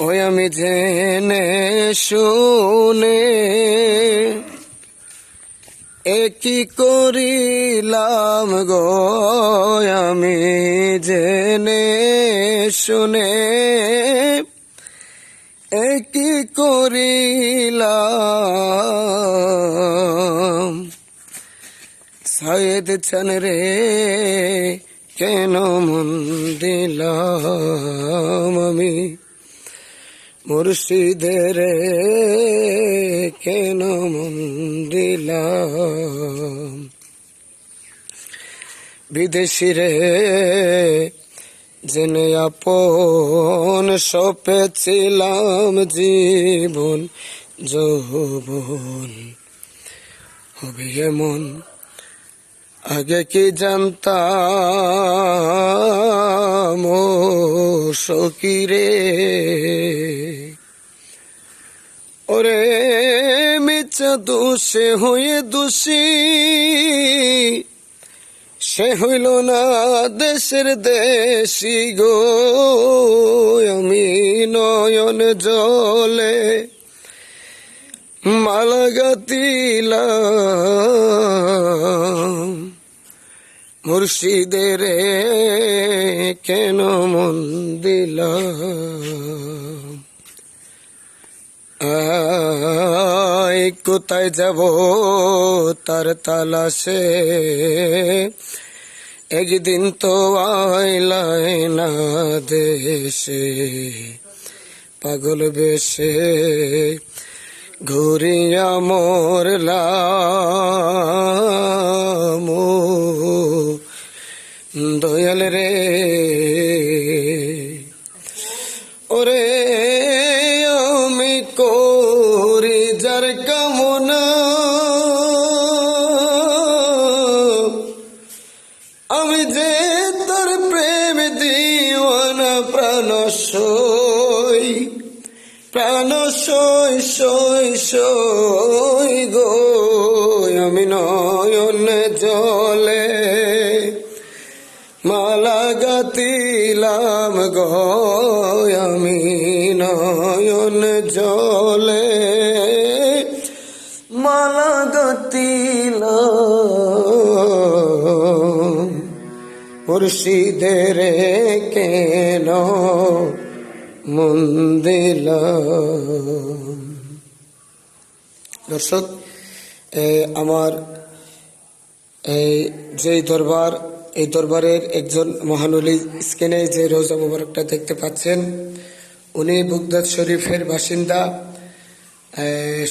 ওই আমি জেনে শুনে একই করিলাম গো? আমি জেনে শুনে একই করিলাম? সায়েদ চান রে, কেন মন দিলাম আমি? মুর্শিদের কেন মন বিদেশি রে জেনে আপন সপেছিলাম জীবন, যৌবন। হবে এমন আগে কি জানতাম? সকিরে দোষে হয়ে দোষী। সে হইল না দেশের দেশি গো, আমি নয়ন জলে মালা গাতিলাম। মুর্শিদের কেন মন দিলাম? কোথায় যাব তার তালাশে? একদিন তো আইলাই না দেশে, পাগল বেশে ঘুরিয়া মরলাম। দয়াল রে প্রাণ সই প্রাণ সই সই সই গো। আমি নয়ন জলে মালা গাতিলাম গো। আমি নয়ন জলে মালা গাতিলাম মুর্শিদের কেন মন্দির? দর্শক আমার এই যে দরবার, এই দরবারের একজন মহানলী স্ক্রিনে যে রোজা মুবারকটা দেখতে পাচ্ছেন, উনি বুগদাদ শরীফের বাসিন্দা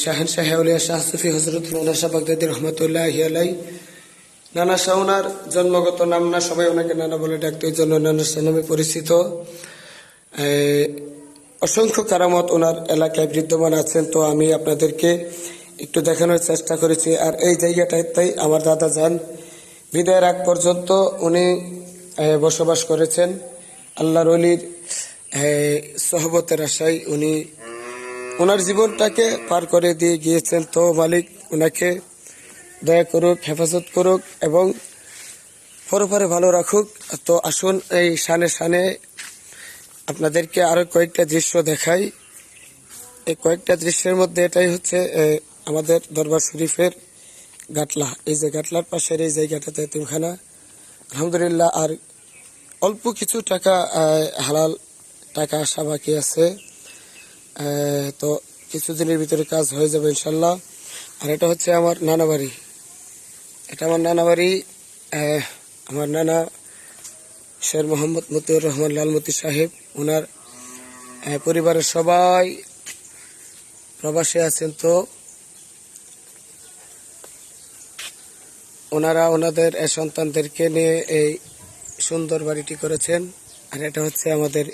শাহেন শাহেউলিয়া শাহ সুফি হজরত নানা শাহ বাগদাদি রহমতুল্লাহ আলাই নানা ওনার জন্মগত নাম না, সবাই ওনাকে নানা বলে ডাকতো, এই জন্য নানা শাহ নামে পরিচিত। অসংখ্য কারামত ওনার এলাকায় বিদ্যমান আছেন, তো আমি আপনাদেরকে একটু দেখানোর চেষ্টা করেছি। আর এই জায়গাটাতেই আমার দাদা যান, বিদায়ের আগ পর্যন্ত উনি বসবাস করেছেন। আল্লাহর অলির সহবতের আশায় উনি, ওনার জীবনটাকে পার করে দিয়ে গিয়েছেন। তো মালিক ওনাকে দয়া করুক, হেফাজত করুক এবং পরপরে ভালো রাখুক। তো আসুন এই সানে সানে আপনাদেরকে আরও কয়েকটা দৃশ্য দেখাই। এই কয়েকটা দৃশ্যের মধ্যে এটাই হচ্ছে আমাদের দরবার শরীফের গাটলা। এই যে গাটলার পাশের এই জায়গাটাতে এতিমখানা আলহামদুলিল্লাহ, আর অল্প কিছু টাকা হালাল টাকা আসা বাকি আছে। তো কিছুদিনের ভিতরে কাজ হয়ে যাবে ইনশাল্লাহ। আর এটা হচ্ছে আমার নানা বাড়ি এটা আমার নানা বাড়ি আমার নানা শের মোহাম্মদ মতিউর রহমান লালমতি সাহেব। ওনার পরিবারের সবাই প্রবাসে আছেন তো। ওনারা ওনাদের সন্তানদেরকে নিয়ে এই সুন্দর বাড়িটি করেছেন। আর এটা হচ্ছে আমাদের